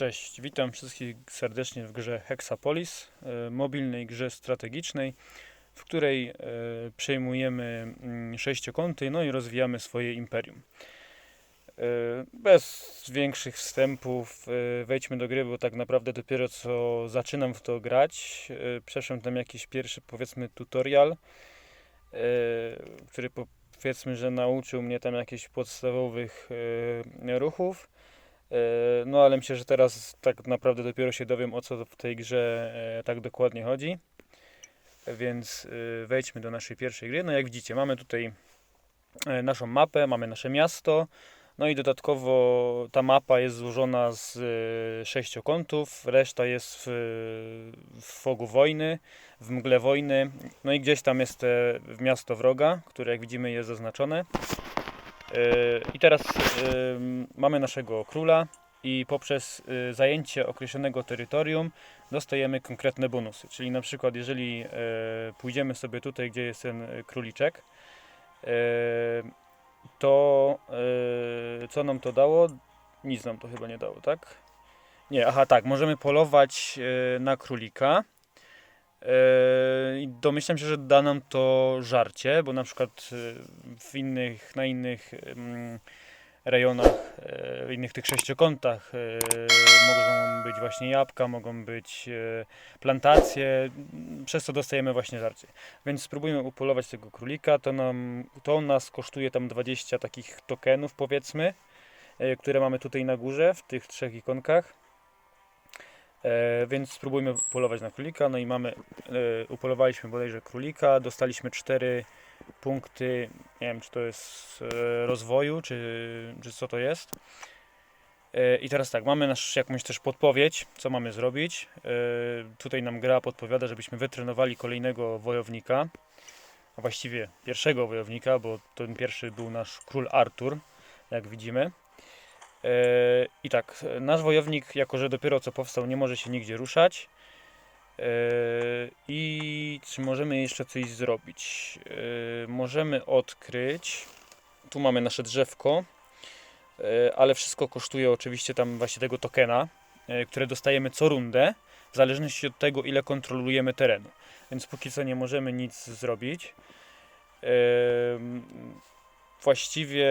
Cześć, witam wszystkich serdecznie w grze Hexapolis, e, mobilnej grze strategicznej, w której e, przejmujemy mm, sześciokąty, no i rozwijamy swoje imperium. E, Bez większych wstępów wejdźmy do gry, bo tak naprawdę dopiero co zaczynam w to grać. Przeszłem tam jakiś pierwszy, powiedzmy, tutorial, który po- powiedzmy, że nauczył mnie tam jakichś podstawowych ruchów. E, No ale myślę, że teraz tak naprawdę dopiero się dowiem o co w tej grze e, tak dokładnie chodzi. Więc e, wejdźmy do naszej pierwszej gry. No jak widzicie, mamy tutaj naszą mapę, mamy nasze miasto. No i dodatkowo ta mapa jest złożona z sześciokątów, reszta jest w, w fogu wojny, w mgle wojny. No i gdzieś tam jest miasto wroga, które jak widzimy jest zaznaczone. I teraz mamy naszego króla i poprzez yy, zajęcie określonego terytorium dostajemy konkretne bonusy. Czyli na przykład jeżeli yy, pójdziemy sobie tutaj, gdzie jest ten yy, króliczek, to co nam to dało? Nic nam to chyba nie dało, tak? Nie, aha, tak, możemy polować na królika. Yy, I domyślam się, że da nam to żarcie, bo na przykład yy, w innych, na innych ym, rejonach, yy, w innych tych sześciokątach yy, mogą być właśnie jabłka, mogą być yy, plantacje, mm, przez co dostajemy właśnie żarcie. Więc spróbujmy upolować tego królika, to, nam, to nas kosztuje tam 20 takich tokenów powiedzmy, yy, które mamy tutaj na górze w tych trzech ikonkach. E, więc spróbujmy polować na królika. No i mamy, e, upolowaliśmy bodajże królika, dostaliśmy 4 punkty, nie wiem czy to jest e, rozwoju, czy, czy co to jest. E, I teraz tak, mamy nasz, jakąś też podpowiedź, co mamy zrobić. E, tutaj nam gra podpowiada, żebyśmy wytrenowali kolejnego wojownika, a właściwie pierwszego wojownika, bo ten pierwszy był nasz król Artur, jak widzimy. E, I tak, nasz wojownik, jako że dopiero co powstał, nie może się nigdzie ruszać. E, I czy możemy jeszcze coś zrobić? E, Możemy odkryć. Tu mamy nasze drzewko, ale wszystko kosztuje oczywiście tam właśnie tego tokena, które dostajemy co rundę, w zależności od tego, ile kontrolujemy terenu. Więc póki co nie możemy nic zrobić. Właściwie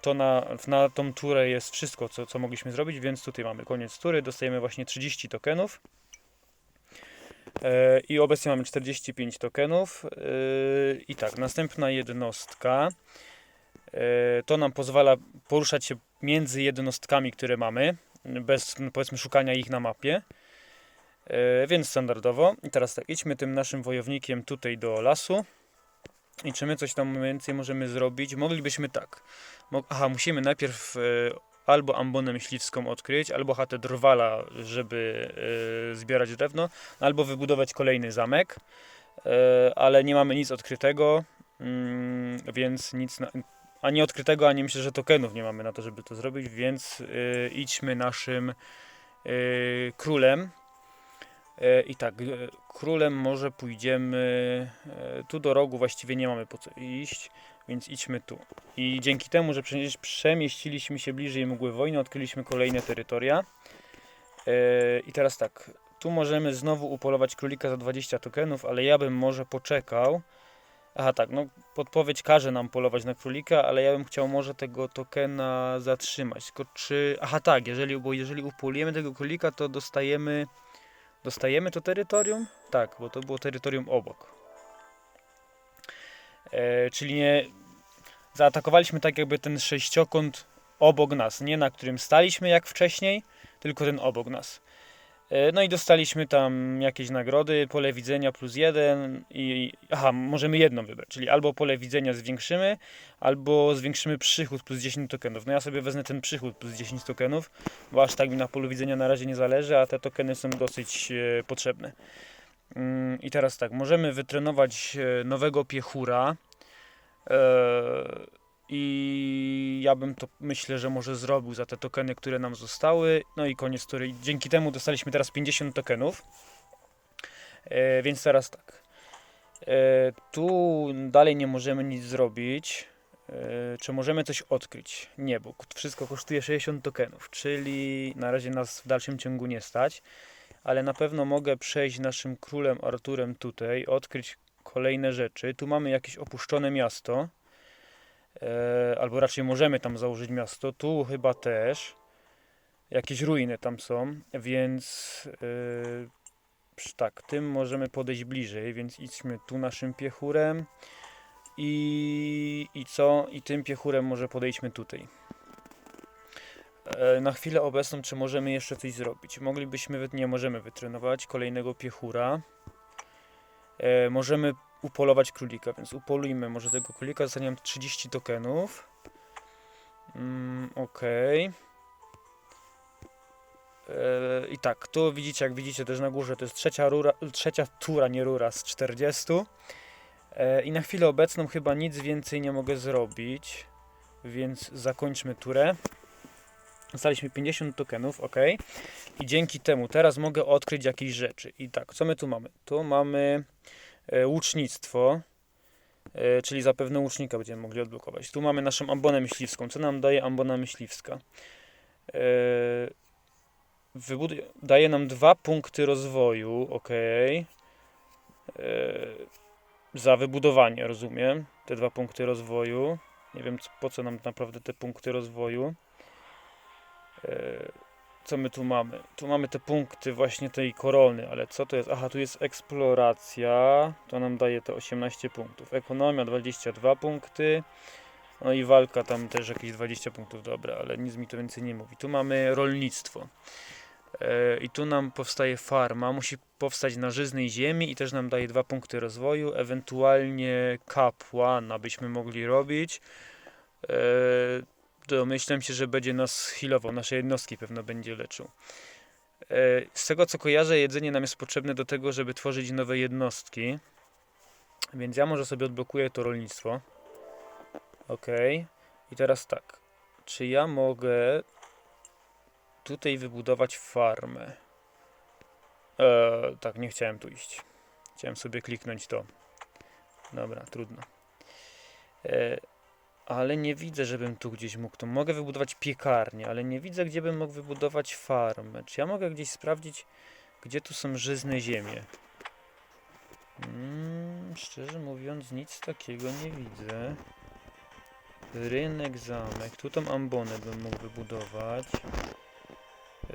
to na, na tą turę jest wszystko, co, co mogliśmy zrobić, więc tutaj mamy koniec tury, dostajemy właśnie 30 tokenów. E, I obecnie mamy 45 tokenów. E, I tak, następna jednostka. E, to nam pozwala poruszać się między jednostkami, które mamy, bez m, powiedzmy szukania ich na mapie. Więc standardowo. I teraz tak, idźmy tym naszym wojownikiem tutaj do lasu. I czy my coś tam więcej możemy zrobić? Moglibyśmy tak. Aha, musimy najpierw e, albo ambonę myśliwską odkryć, albo chatę drwala, żeby e, zbierać drewno, albo wybudować kolejny zamek, e, ale nie mamy nic odkrytego, mm, więc nic. Na, ani odkrytego, ani myślę, że tokenów nie mamy na to, żeby to zrobić, więc idźmy naszym królem. E, I tak, e, królem może pójdziemy e, tu do rogu, właściwie nie mamy po co iść, więc idźmy tu. I dzięki temu, że przemieściliśmy się bliżej mgły wojny, odkryliśmy kolejne terytoria. I teraz tak, tu możemy znowu upolować królika za 20 tokenów, ale ja bym może poczekał. Aha, tak, no podpowiedź każe nam polować na królika, ale ja bym chciał może tego tokena zatrzymać. Tylko czy. Aha, tak, jeżeli, bo jeżeli upolujemy tego królika, to dostajemy. Dostajemy to terytorium? Tak, bo to było terytorium obok. E, czyli nie. Zaatakowaliśmy tak jakby ten sześciokąt obok nas, nie na którym staliśmy jak wcześniej, tylko ten obok nas. E, no i dostaliśmy tam jakieś nagrody, pole widzenia plus jeden i aha, możemy jedną wybrać, czyli albo pole widzenia zwiększymy, albo zwiększymy przychód plus 10 tokenów. No ja sobie wezmę ten przychód plus 10 tokenów, bo aż tak mi na polu widzenia na razie nie zależy, a te tokeny są dosyć e, potrzebne. Mm, I teraz tak, możemy wytrenować e, nowego piechura. E, I ja bym to myślę, że może zrobił za te tokeny, które nam zostały. No i koniec tury. Dzięki temu dostaliśmy teraz 50 tokenów. E, więc teraz tak. E, tu dalej nie możemy nic zrobić. czy możemy coś odkryć? Nie, bo wszystko kosztuje 60 tokenów, czyli na razie nas w dalszym ciągu nie stać, ale na pewno mogę przejść naszym królem Arturem tutaj, odkryć kolejne rzeczy. Tu mamy jakieś opuszczone miasto, e, albo raczej możemy tam założyć miasto. Tu chyba też jakieś ruiny tam są, więc psz- tak, tym możemy podejść bliżej, więc idźmy tu naszym piechurem i, i co? I tym piechurem może podejdźmy tutaj. E, Na chwilę obecną, czy możemy jeszcze coś zrobić? Moglibyśmy, nie możemy wytrenować kolejnego piechura. E, możemy upolować królika, więc upolujmy może tego królika, zostanie nam 30 tokenów. Mm, Okej. E, I tak, tu widzicie, jak widzicie też na górze, to jest trzecia, rura, trzecia tura, nie rura z 40. E, I na chwilę obecną chyba nic więcej nie mogę zrobić, więc zakończmy turę. Dostaliśmy 50 tokenów, ok. I dzięki temu teraz mogę odkryć jakieś rzeczy. I tak, co my tu mamy? Tu mamy łucznictwo, e, czyli zapewne łucznika będziemy mogli odblokować. Tu mamy naszą ambonę myśliwską. Co nam daje ambona myśliwska? E, wybud- daje nam dwa punkty rozwoju, ok. za wybudowanie, rozumiem. Te dwa punkty rozwoju. Nie wiem po co nam naprawdę te punkty rozwoju. E, co my tu mamy? Tu mamy te punkty właśnie tej korony, ale co to jest? Aha, tu jest eksploracja. To nam daje te 18 punktów. Ekonomia 22 punkty. No i walka tam też jakieś 20 punktów, dobra, ale nic mi to więcej nie mówi. Tu mamy rolnictwo. E, I tu nam powstaje farma, musi powstać na żyznej ziemi i też nam daje dwa punkty rozwoju, ewentualnie kapłana byśmy mogli robić. Domyślam się, że będzie nas healował, nasze jednostki pewno będzie leczył. E, Z tego co kojarzę, jedzenie nam jest potrzebne do tego, żeby tworzyć nowe jednostki. Więc ja może sobie odblokuję to rolnictwo. Ok. I teraz tak. Czy ja mogę tutaj wybudować farmę? Eee, tak, nie chciałem tu iść. Chciałem sobie kliknąć to. Dobra, trudno. Eee, ale nie widzę, żebym tu gdzieś mógł. To mogę wybudować piekarnię, ale nie widzę, gdzie bym mógł wybudować farmę. Czy ja mogę gdzieś sprawdzić, gdzie tu są żyzne ziemie? Mm, szczerze mówiąc, nic takiego nie widzę. Rynek, zamek. Tu tą ambonę bym mógł wybudować.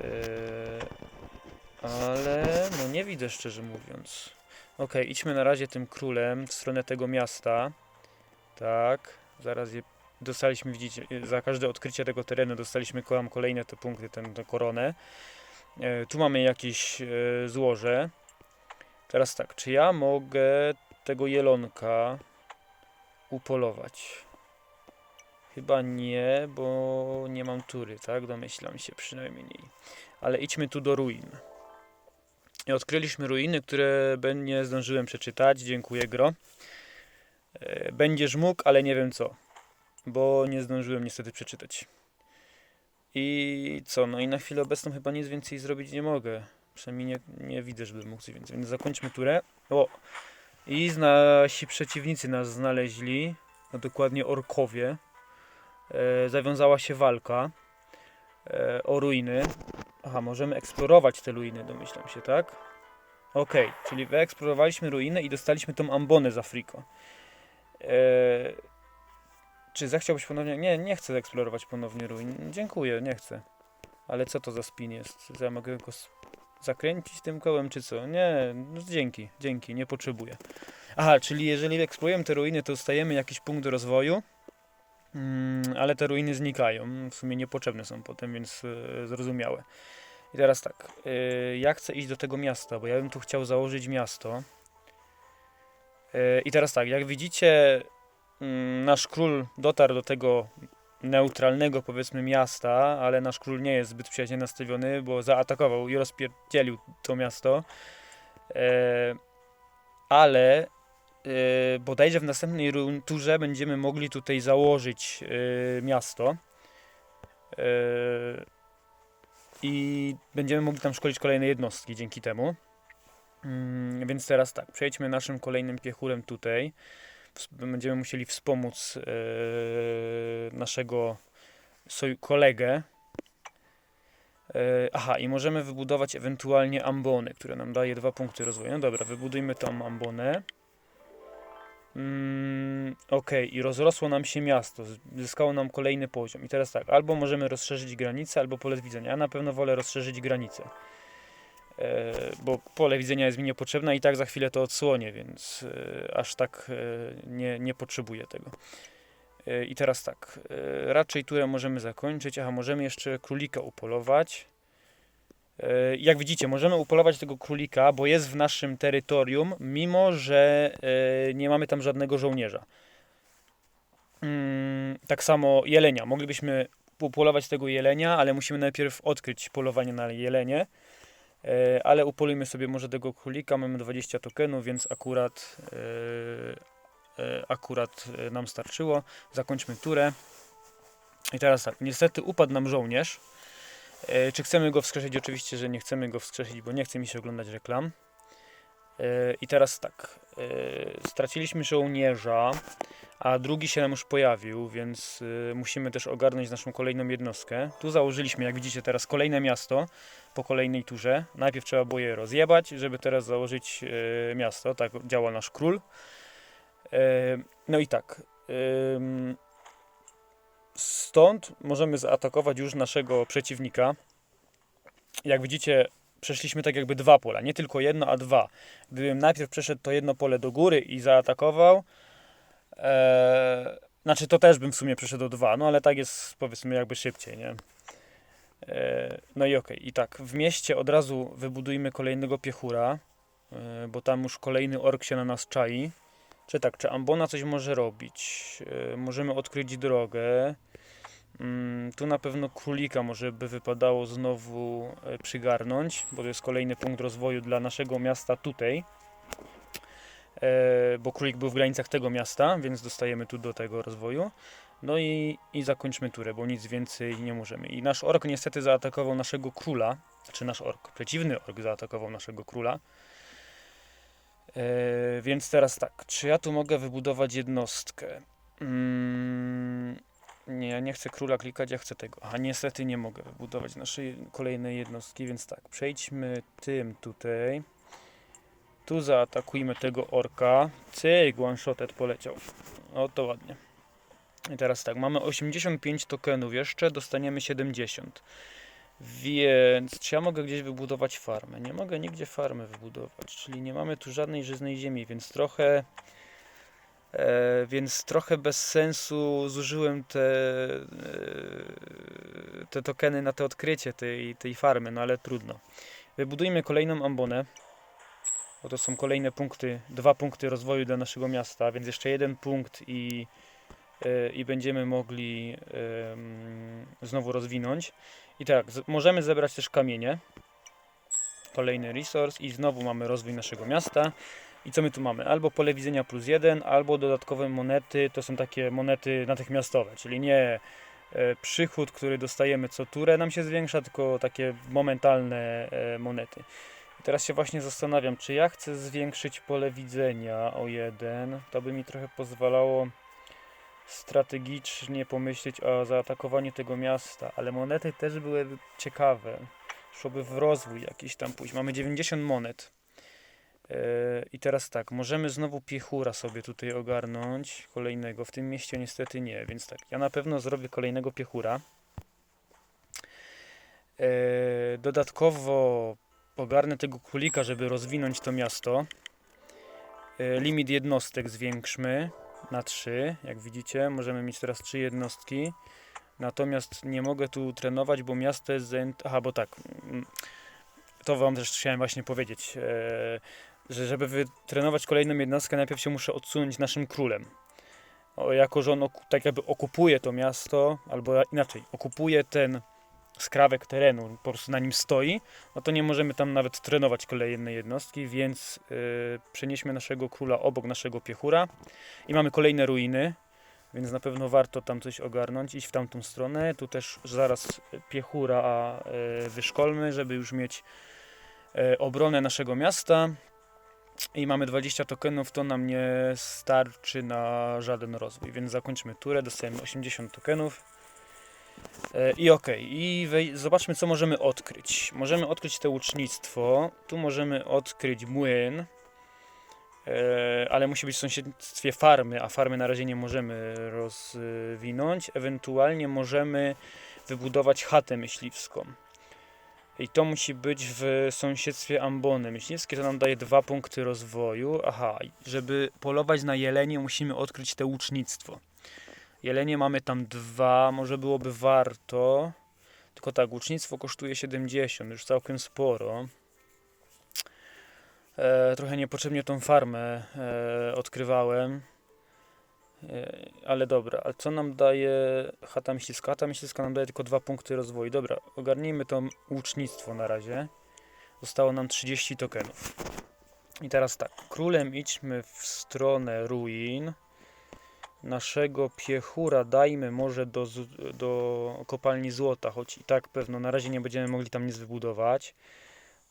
Eee, ale no nie widzę szczerze mówiąc. Okej, idźmy na razie tym królem w stronę tego miasta. Tak, zaraz je dostaliśmy, widzicie, e, za każde odkrycie tego terenu dostaliśmy kolam kolejne te punkty, tę tę koronę. E, tu mamy jakieś e, złoże. Teraz tak, czy ja mogę tego jelonka upolować? Chyba nie, bo nie mam tury, tak? Domyślam się przynajmniej. Ale idźmy tu do ruin. I odkryliśmy ruiny, które nie zdążyłem przeczytać. Dziękuję, Gro. E, Będziesz mógł, ale nie wiem co. Bo nie zdążyłem niestety przeczytać. I co? No i na chwilę obecną chyba nic więcej zrobić nie mogę. Przynajmniej nie, nie widzę, żebym mógł coś więcej. Więc zakończmy turę. O! I nasi przeciwnicy nas znaleźli. No dokładnie orkowie. E, zawiązała się walka e, o ruiny. Aha, możemy eksplorować te ruiny, domyślam się, tak? Okej, czyli wyeksplorowaliśmy ruiny i dostaliśmy tą ambonę z Afriko. E, czy zechciałbyś ponownie? Nie, nie chcę eksplorować ponownie ruin. Dziękuję, nie chcę. Ale co to za spin jest? Ja mogę go zakręcić tym kołem, czy co? Nie, no dzięki, dzięki, nie potrzebuję. Aha, czyli jeżeli eksplorujemy te ruiny, to dostajemy jakiś punkt rozwoju, mm, ale te ruiny znikają. W sumie niepotrzebne są potem, więc e, zrozumiałe. I teraz tak, e, ja chcę iść do tego miasta, bo ja bym tu chciał założyć miasto. E, I teraz tak, jak widzicie, mm, nasz król dotarł do tego neutralnego, powiedzmy, miasta, ale nasz król nie jest zbyt przyjaźnie nastawiony, bo zaatakował i rozpierdzielił to miasto. E, ale e, bodajże w następnej turze będziemy mogli tutaj założyć miasto. I będziemy mogli tam szkolić kolejne jednostki dzięki temu. Mm, więc teraz tak, przejdźmy naszym kolejnym piechurem tutaj. będziemy musieli wspomóc e, naszego kolegę. E, aha, i możemy wybudować ewentualnie ambony, które nam daje dwa punkty rozwoju. No dobra, wybudujmy tam ambonę. Mm, Okej, i rozrosło nam się miasto, zyskało nam kolejny poziom. I teraz tak, albo możemy rozszerzyć granicę, albo pole widzenia. Ja na pewno wolę rozszerzyć granicę, bo pole widzenia jest mi niepotrzebne i tak za chwilę to odsłonię, więc e, aż tak e, nie, nie potrzebuję tego. E, I teraz tak, e, raczej turę możemy zakończyć. Aha, możemy jeszcze królika upolować. E, Jak widzicie, możemy upolować tego królika, bo jest w naszym terytorium, mimo że e, nie mamy tam żadnego żołnierza. Mm, Tak samo jelenia. Moglibyśmy upolować tego jelenia, ale musimy najpierw odkryć polowanie na jelenie. E, Ale upolujmy sobie może tego królika. Mamy 20 tokenów, więc akurat, e, e, akurat nam starczyło. Zakończmy turę. I teraz tak, niestety upadł nam żołnierz. Czy chcemy go wskrzesić? Oczywiście, że nie chcemy go wskrzesić, bo nie chce mi się oglądać reklam. I teraz tak, e, straciliśmy żołnierza, a drugi się nam już pojawił, więc e, musimy też ogarnąć naszą kolejną jednostkę. Tu założyliśmy, jak widzicie, teraz kolejne miasto po kolejnej turze. Najpierw trzeba było je rozjebać, żeby teraz założyć e, miasto. Tak działa nasz król. No i tak. Stąd możemy zaatakować już naszego przeciwnika. Jak widzicie, przeszliśmy tak jakby dwa pola, nie tylko jedno, a dwa. Gdybym najpierw przeszedł to jedno pole do góry i zaatakował, e, znaczy to też bym w sumie przeszedł o dwa, no ale tak jest powiedzmy jakby szybciej, nie? E, no i okej, i tak, w mieście od razu wybudujmy kolejnego piechura, e, bo tam już kolejny ork się na nas czai. Czy tak, czy Ambona coś może robić? E, możemy odkryć drogę. Mm, tu na pewno królika może by wypadało znowu e, przygarnąć, bo to jest kolejny punkt rozwoju dla naszego miasta tutaj. E, bo królik był w granicach tego miasta, więc dostajemy tu do tego rozwoju. No i, i zakończmy turę, bo nic więcej nie możemy. I nasz ork niestety zaatakował naszego króla, znaczy nasz ork, przeciwny ork zaatakował naszego króla. E, więc teraz tak, czy ja tu mogę wybudować jednostkę? Mm, nie, ja nie chcę króla klikać, ja chcę tego. A niestety nie mogę wybudować naszej kolejnej jednostki, więc tak, przejdźmy tym tutaj. Tu zaatakujmy tego orka. Cyk, one-shoted poleciał. O, to ładnie. I teraz tak, mamy 85 tokenów jeszcze, dostaniemy 70. Więc czy ja mogę gdzieś wybudować farmę? Nie mogę nigdzie farmy wybudować, czyli nie mamy tu żadnej żyznej ziemi, więc trochę e, więc trochę bez sensu zużyłem te, e, te tokeny na to odkrycie tej, tej farmy, no ale trudno. Wybudujmy kolejną ambonę, bo to są kolejne punkty, dwa punkty rozwoju dla naszego miasta, więc jeszcze jeden punkt i, e, i będziemy mogli znowu rozwinąć. I tak, możemy zebrać też kamienie. Kolejny resource i znowu mamy rozwój naszego miasta. I co my tu mamy? Albo pole widzenia plus jeden, albo dodatkowe monety. To są takie monety natychmiastowe, czyli nie e, przychód, który dostajemy co turę nam się zwiększa, tylko takie momentalne e, monety. I teraz się właśnie zastanawiam, czy ja chcę zwiększyć pole widzenia o jeden. To by mi trochę pozwalało strategicznie pomyśleć o zaatakowaniu tego miasta, ale monety też byłyby ciekawe. Szłoby w rozwój jakiś tam pójść. Mamy 90 monet. Yy, I teraz tak, możemy znowu piechura sobie tutaj ogarnąć, kolejnego. W tym mieście niestety nie, więc tak, ja na pewno zrobię kolejnego piechura. Yy, dodatkowo ogarnę tego królika, żeby rozwinąć to miasto. Yy, limit jednostek zwiększmy na 3, jak widzicie. Możemy mieć teraz 3 jednostki. Natomiast nie mogę tu trenować, bo miasto jest zajęte. Aha, bo tak. mm, To wam też chciałem właśnie powiedzieć, e, że żeby wytrenować kolejną jednostkę, najpierw się muszę odsunąć naszym królem. Jako, że on tak jakby okupuje to miasto, albo inaczej, okupuje ten skrawek terenu, po prostu na nim stoi, no to nie możemy tam nawet trenować kolejnej jednostki, więc e, przenieśmy naszego króla obok naszego piechura i mamy kolejne ruiny, więc na pewno warto tam coś ogarnąć, iść w tamtą stronę. Tu też zaraz piechura e, wyszkolmy, żeby już mieć e, obronę naszego miasta. i mamy 20 tokenów, to nam nie starczy na żaden rozwój, więc zakończmy turę, dostajemy 80 tokenów. E, I ok, i zobaczmy co możemy odkryć. Możemy odkryć to łucznictwo, tu możemy odkryć młyn, ale musi być w sąsiedztwie farmy, a farmy na razie nie możemy rozwinąć. Ewentualnie możemy wybudować chatę myśliwską. I to musi być w sąsiedztwie ambony. Myśliwskie to nam daje dwa punkty rozwoju. Aha, żeby polować na jelenie musimy odkryć te łucznictwo. Jelenie mamy tam dwa, może byłoby warto. Tylko tak, łucznictwo kosztuje 70, już całkiem sporo. E, trochę niepotrzebnie tą farmę e, odkrywałem. E, ale dobra, a co nam daje chata myśliwska? Chata myśliwska nam daje tylko dwa punkty rozwoju. Dobra, ogarnijmy to łucznictwo na razie. Zostało nam 30 tokenów. I teraz tak, królem idźmy w stronę ruin. Naszego piechura dajmy może do, do kopalni złota, choć i tak pewno na razie nie będziemy mogli tam nic wybudować.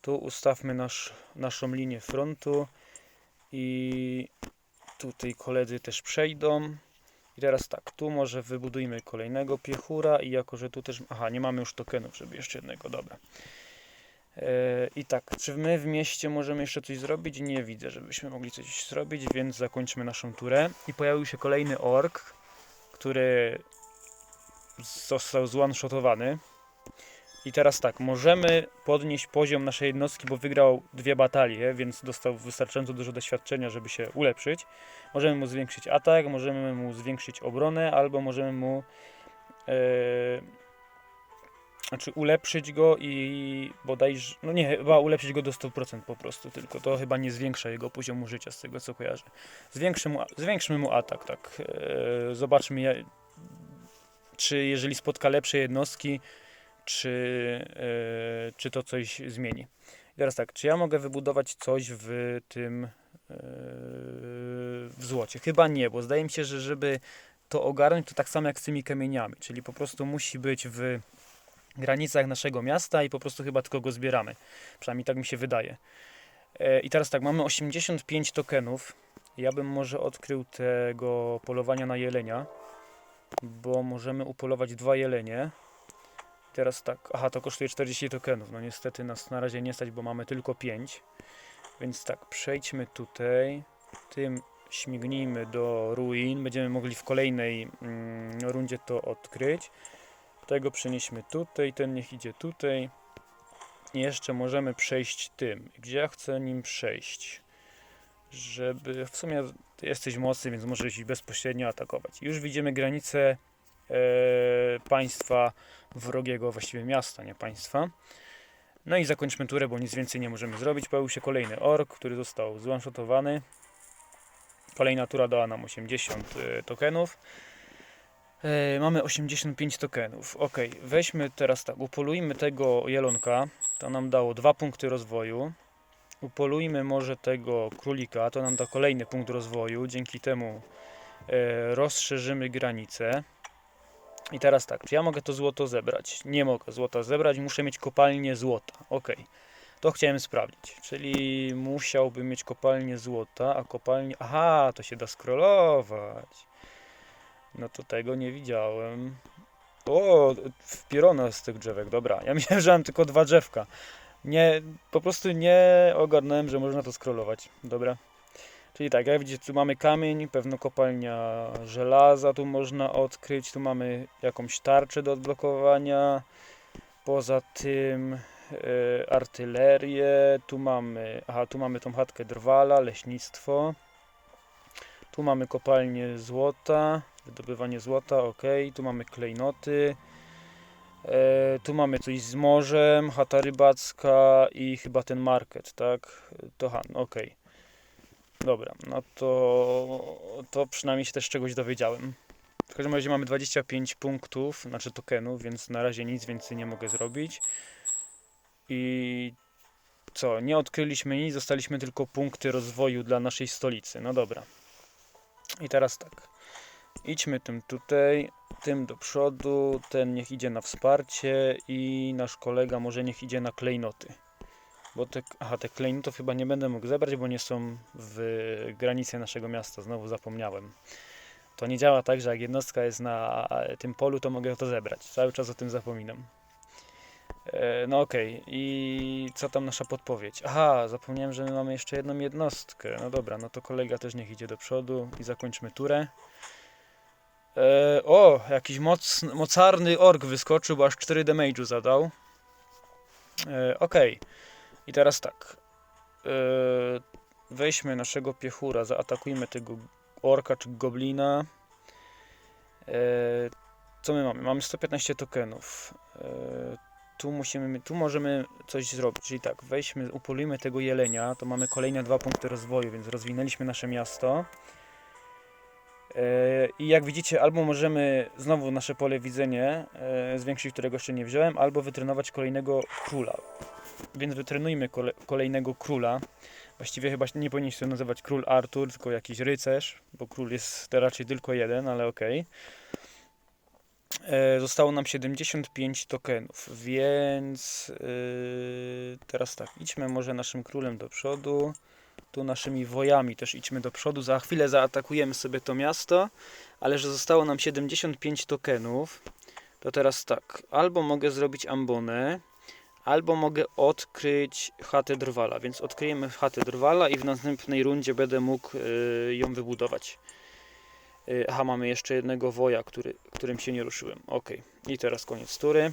Tu ustawmy nasz, naszą linię frontu i tutaj koledzy też przejdą. I teraz tak, tu może wybudujmy kolejnego piechura i jako, że tu też... Aha, nie mamy już tokenów, żeby jeszcze jednego, dobra. E, I tak, czy my w mieście możemy jeszcze coś zrobić? Nie widzę, żebyśmy mogli coś zrobić, więc zakończmy naszą turę. I pojawił się kolejny ork, który został zone-shotowany. I teraz tak, możemy podnieść poziom naszej jednostki, bo wygrał dwie batalie, więc dostał wystarczająco dużo doświadczenia, żeby się ulepszyć. Możemy mu zwiększyć atak, możemy mu zwiększyć obronę, albo możemy mu e, znaczy ulepszyć go i bodajże, no nie, chyba ulepszyć go do 100% po prostu tylko. To chyba nie zwiększa jego poziomu życia z tego co kojarzę. Zwiększy mu, zwiększmy mu atak, tak. E, zobaczmy, czy jeżeli spotka lepsze jednostki, czy, e, czy to coś zmieni. I teraz tak, czy ja mogę wybudować coś w tym e, w złocie? Chyba nie, bo zdaje mi się, że żeby to ogarnąć, to tak samo jak z tymi kamieniami, czyli po prostu musi być w granicach naszego miasta i po prostu chyba tylko go zbieramy. Przynajmniej tak mi się wydaje. E, I teraz tak, mamy 85 tokenów. Ja bym może odkrył tego polowania na jelenia, bo możemy upolować dwa jelenie. Teraz tak, aha, to kosztuje 40 tokenów. No niestety nas na razie nie stać, bo mamy tylko 5. Więc tak, przejdźmy tutaj. Tym śmignijmy do ruin. Będziemy mogli w kolejnej mm, rundzie to odkryć. Tego przenieśmy tutaj, ten niech idzie tutaj. I jeszcze możemy przejść tym. Gdzie ja chcę nim przejść? Żeby. W sumie jesteś mocny, więc możesz bezpośrednio atakować. Już widzimy granicę państwa wrogiego, właściwie miasta, nie państwa. No i zakończmy turę, bo nic więcej nie możemy zrobić. Pojawił się kolejny ork, który został zwanshotowany. Kolejna tura dała nam 80 e, tokenów. E, mamy 85 tokenów. Ok, weźmy teraz tak, upolujmy tego jelonka. To nam dało dwa punkty rozwoju. Upolujmy może tego królika, to nam da kolejny punkt rozwoju. Dzięki temu e, rozszerzymy granicę. I teraz tak, czy ja mogę to złoto zebrać? Nie mogę złota zebrać, muszę mieć kopalnię złota. Ok, to chciałem sprawdzić. Czyli musiałbym mieć kopalnię złota, a kopalnię. Aha, to się da scrollować. No to tego nie widziałem. O, wpierona z tych drzewek, dobra. Ja myślałem, że mam tylko dwa drzewka. Nie, po prostu nie ogarnąłem, że można to scrollować. Dobra. Czyli tak, jak widzicie, tu mamy kamień, pewno kopalnia żelaza tu można odkryć, tu mamy jakąś tarczę do odblokowania. Poza tym e, artylerię, tu mamy, aha, tu mamy tą chatkę drwala, leśnictwo. Tu mamy kopalnię złota, wydobywanie złota, ok. Tu mamy klejnoty. E, tu mamy coś z morzem, chata rybacka i chyba ten market, tak? To han, ok. Dobra, no to, to przynajmniej się też czegoś dowiedziałem. W każdym razie mamy 25 punktów, znaczy tokenów, więc na razie nic więcej nie mogę zrobić. I co, nie odkryliśmy nic, zostaliśmy tylko punkty rozwoju dla naszej stolicy. No dobra. I teraz tak. Idźmy tym tutaj, tym do przodu, ten niech idzie na wsparcie i nasz kolega może niech idzie na klejnoty. Bo te, aha, te klejnotów chyba nie będę mógł zebrać, bo nie są w granicy naszego miasta. Znowu zapomniałem. To nie działa tak, że jak jednostka jest na tym polu, to mogę to zebrać. Cały czas o tym zapominam. E, No okej, i co tam nasza podpowiedź? Aha, zapomniałem, że my mamy jeszcze jedną jednostkę. No dobra, no to kolega też niech idzie do przodu i zakończmy turę. E, o, jakiś moc, mocarny ork wyskoczył, bo aż 4 damage'u zadał. E, okej, i teraz tak. E, weźmy naszego piechura, zaatakujmy tego orka czy goblina. E, co my mamy? Mamy 115 tokenów. E, tu musimy, tu możemy coś zrobić, czyli tak, weźmy, upolujmy tego jelenia, to mamy kolejne dwa punkty rozwoju, więc rozwinęliśmy nasze miasto. E, I jak widzicie, albo możemy znowu nasze pole widzenia e, zwiększyć, którego jeszcze nie wziąłem, albo wytrenować kolejnego króla. Więc wytrenujmy kole, kolejnego króla. Właściwie chyba nie powinien się nazywać król Artur, tylko jakiś rycerz, bo król jest to raczej tylko jeden, ale okej. E, Zostało nam 75 tokenów, więc yy, teraz tak, idźmy może naszym królem do przodu. Tu naszymi wojami też idźmy do przodu. Za chwilę zaatakujemy sobie to miasto, ale że zostało nam 75 tokenów, to teraz tak, albo mogę zrobić ambonę, albo mogę odkryć chatę Drwala, więc odkryjemy chatę Drwala i w następnej rundzie będę mógł yy, ją wybudować. Yy, Aha, mamy jeszcze jednego woja, który, którym się nie ruszyłem. Ok, i teraz koniec tury.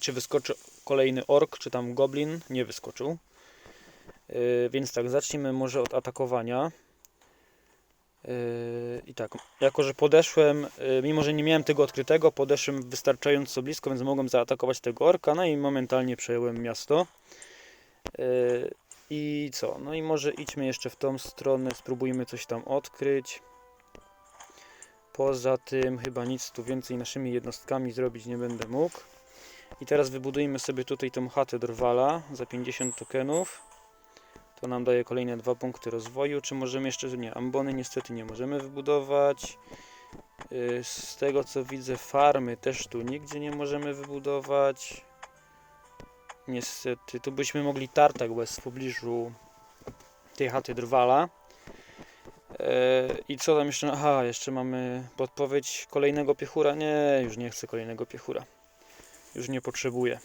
Czy wyskoczy kolejny ork, czy tam goblin? Nie wyskoczył. Yy, więc tak, zacznijmy może od atakowania. Yy, I tak, jako że podeszłem, yy, mimo że nie miałem tego odkrytego, podeszłem wystarczająco blisko, więc mogłem zaatakować tego orka, no i momentalnie przejąłem miasto. I co? No i może idźmy jeszcze w tą stronę, spróbujmy coś tam odkryć. Poza tym chyba nic tu więcej naszymi jednostkami zrobić nie będę mógł. I teraz wybudujmy sobie tutaj tą chatę Drwala za 50 tokenów. To nam daje kolejne dwa punkty rozwoju. Czy możemy jeszcze... Nie, ambony niestety nie możemy wybudować. Yy, Z tego co widzę farmy też tu nigdzie nie możemy wybudować. Niestety, tu byśmy mogli tartak, jest w pobliżu tej chaty Drwala. E, I co tam jeszcze? Aha, jeszcze mamy podpowiedź kolejnego piechura. Nie, już nie chcę kolejnego piechura. Już nie potrzebuję.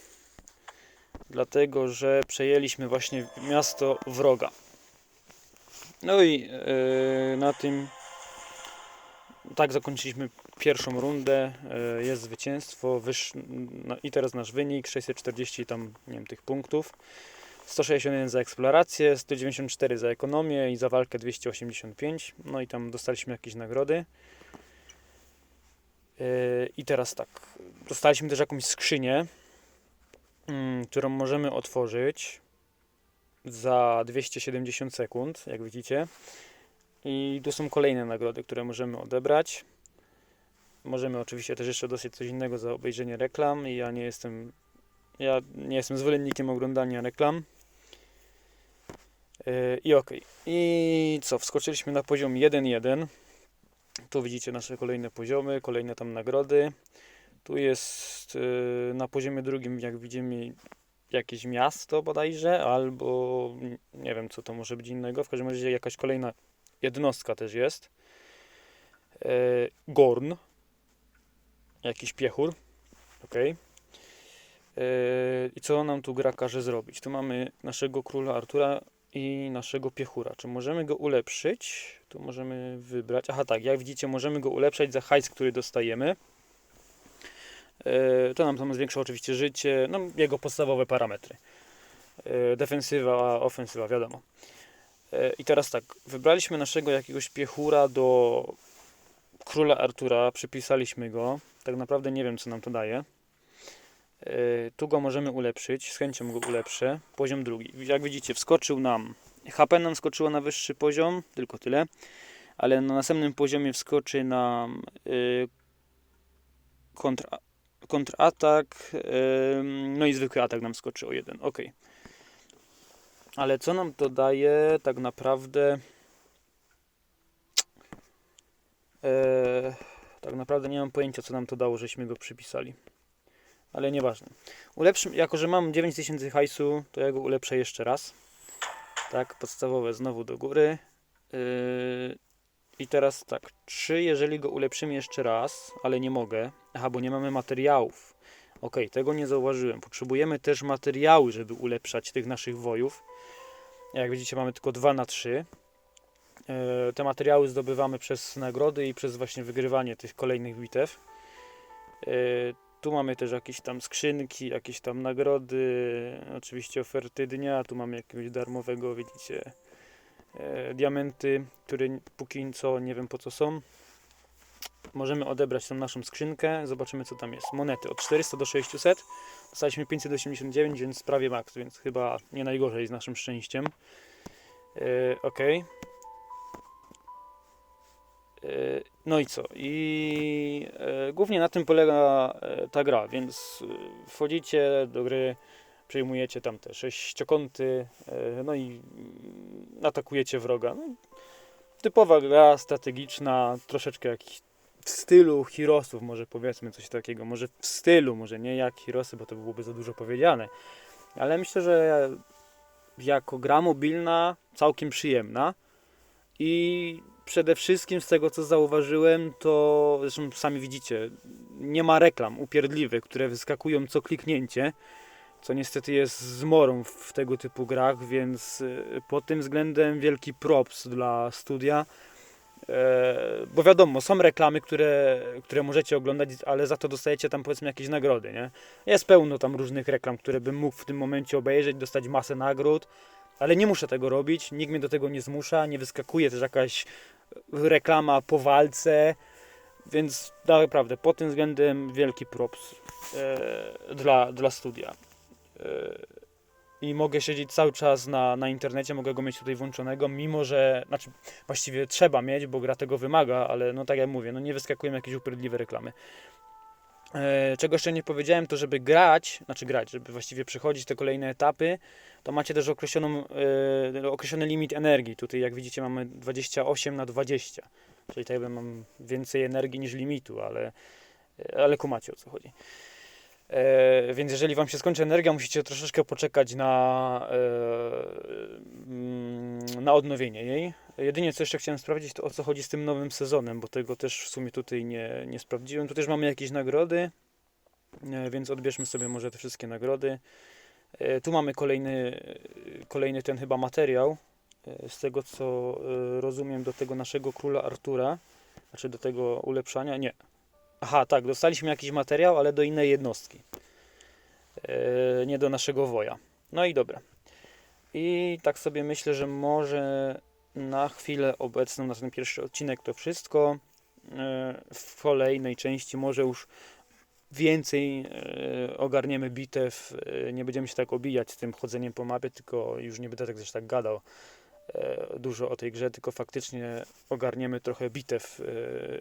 Dlatego, że przejęliśmy właśnie miasto wroga. No i e, na tym tak zakończyliśmy pierwszą rundę. E, jest zwycięstwo. No, I teraz nasz wynik 640 tam, nie wiem, tych punktów. 161 za eksplorację, 194 za ekonomię i za walkę 285. No i tam dostaliśmy jakieś nagrody. Yy, I teraz tak, dostaliśmy też jakąś skrzynię, którą możemy otworzyć za 270 sekund, jak widzicie. I tu są kolejne nagrody, które możemy odebrać. Możemy oczywiście też jeszcze dostać coś innego za obejrzenie reklam. I ja nie jestem ja nie jestem zwolennikiem oglądania reklam. Yy, I ok. I co? Wskoczyliśmy na poziom 1.1. Tu widzicie nasze kolejne poziomy, kolejne tam nagrody. Tu jest yy, na poziomie drugim, jak widzimy, jakieś miasto bodajże, albo nie wiem, co to może być innego. W każdym razie jakaś kolejna jednostka też jest. Yy, Gorn. Jakiś piechur. Okej. Yy, I co nam tu gra każe zrobić? Tu mamy naszego króla Artura i naszego piechura. Czy możemy go ulepszyć? Tu możemy wybrać. Aha, tak, jak widzicie, możemy go ulepszać za hajs, który dostajemy. Yy, To nam tam zwiększa oczywiście życie, no jego podstawowe parametry. Yy, Defensywa, ofensywa, wiadomo. Yy, I teraz tak, wybraliśmy naszego jakiegoś piechura do króla Artura, przypisaliśmy go. Tak naprawdę nie wiem, co nam to daje. Tu go możemy ulepszyć, z chęcią go ulepszę. Poziom drugi. Jak widzicie, wskoczył nam. HP nam skoczyło na wyższy poziom, tylko tyle. Ale na następnym poziomie wskoczy nam yy, kontra, kontratak. No i zwykły atak nam skoczy o jeden. Ok. Ale co nam to daje tak naprawdę? Yy, tak naprawdę nie mam pojęcia, co nam to dało, żeśmy go przypisali. ale nieważne. Ulepszy, jako że mam 9000 hajsu, to ja go ulepszę jeszcze raz. Tak, podstawowe znowu do góry. Yy, I teraz tak, 3, jeżeli go ulepszymy jeszcze raz, ale nie mogę. Aha, bo nie mamy materiałów. Ok, tego nie zauważyłem. Potrzebujemy też materiały, żeby ulepszać tych naszych wojów. Jak widzicie, mamy tylko 2 na 3. E, Te materiały zdobywamy przez nagrody i przez właśnie wygrywanie tych kolejnych bitew. E, Tu mamy też jakieś tam skrzynki, jakieś tam nagrody, oczywiście oferty dnia. Tu mamy jakiegoś darmowego, widzicie, e, diamenty, które póki co nie wiem po co są. Możemy odebrać tą naszą skrzynkę, zobaczymy co tam jest. Monety od 400 do 600. Dostaliśmy 589, więc prawie max, więc chyba nie najgorzej z naszym szczęściem. Yy, ok. Yy, no i co? I głównie na tym polega ta gra, więc wchodzicie do gry, przejmujecie tam te sześciokąty, yy, no i atakujecie wroga. No, typowa gra strategiczna, troszeczkę jakiś w stylu Heroesów, może powiedzmy coś takiego, może w stylu, może nie jak Heroesy, bo to byłoby za dużo powiedziane, ale myślę, że jako gra mobilna całkiem przyjemna. I przede wszystkim z tego co zauważyłem, to zresztą sami widzicie, nie ma reklam upierdliwych, które wyskakują co kliknięcie, co niestety jest zmorą w tego typu grach, więc y, pod tym względem wielki props dla studia. E, bo wiadomo, są reklamy, które, które możecie oglądać, ale za to dostajecie tam powiedzmy jakieś nagrody, nie? Jest pełno tam różnych reklam, które bym mógł w tym momencie obejrzeć, dostać masę nagród, ale nie muszę tego robić, nikt mnie do tego nie zmusza, nie wyskakuje też jakaś reklama po walce, więc naprawdę pod tym względem wielki props e, dla, dla studia. E, i mogę siedzieć cały czas na, na internecie, mogę go mieć tutaj włączonego, mimo że, znaczy właściwie trzeba mieć, bo gra tego wymaga, ale no tak jak mówię, no nie wyskakują jakieś upierdliwe reklamy. E, czego jeszcze nie powiedziałem, to żeby grać, znaczy grać, żeby właściwie przechodzić te kolejne etapy, to macie też określoną, e, określony limit energii. Tutaj jak widzicie mamy 28 na 20, czyli tak jakby mam więcej energii niż limitu, ale, ale kumacie o co chodzi. E, więc jeżeli Wam się skończy energia, musicie troszeczkę poczekać na, e, mm, na odnowienie jej. Jedynie co jeszcze chciałem sprawdzić, to o co chodzi z tym nowym sezonem, bo tego też w sumie tutaj nie, nie sprawdziłem. Tu też mamy jakieś nagrody, e, więc odbierzmy sobie może te wszystkie nagrody. E, tu mamy kolejny, kolejny ten chyba materiał, e, z tego co e, rozumiem, do tego naszego króla Artura, znaczy do tego ulepszania. Nie, Aha, tak, dostaliśmy jakiś materiał, ale do innej jednostki. E, nie do naszego woja. No i dobra. I tak sobie myślę, że może na chwilę obecną, na ten pierwszy odcinek to wszystko. E, w kolejnej części może już więcej e, ogarniemy bitew. E, nie będziemy się tak obijać tym chodzeniem po mapie, tylko już nie będę tak też tak gadał dużo o tej grze, tylko faktycznie ogarniemy trochę bitew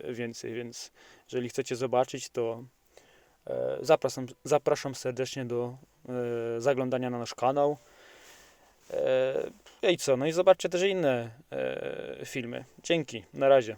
e, więcej, więc jeżeli chcecie zobaczyć, to e, zapraszam, zapraszam serdecznie do e, zaglądania na nasz kanał. E, I co? No i zobaczcie też inne e, filmy. Dzięki, na razie.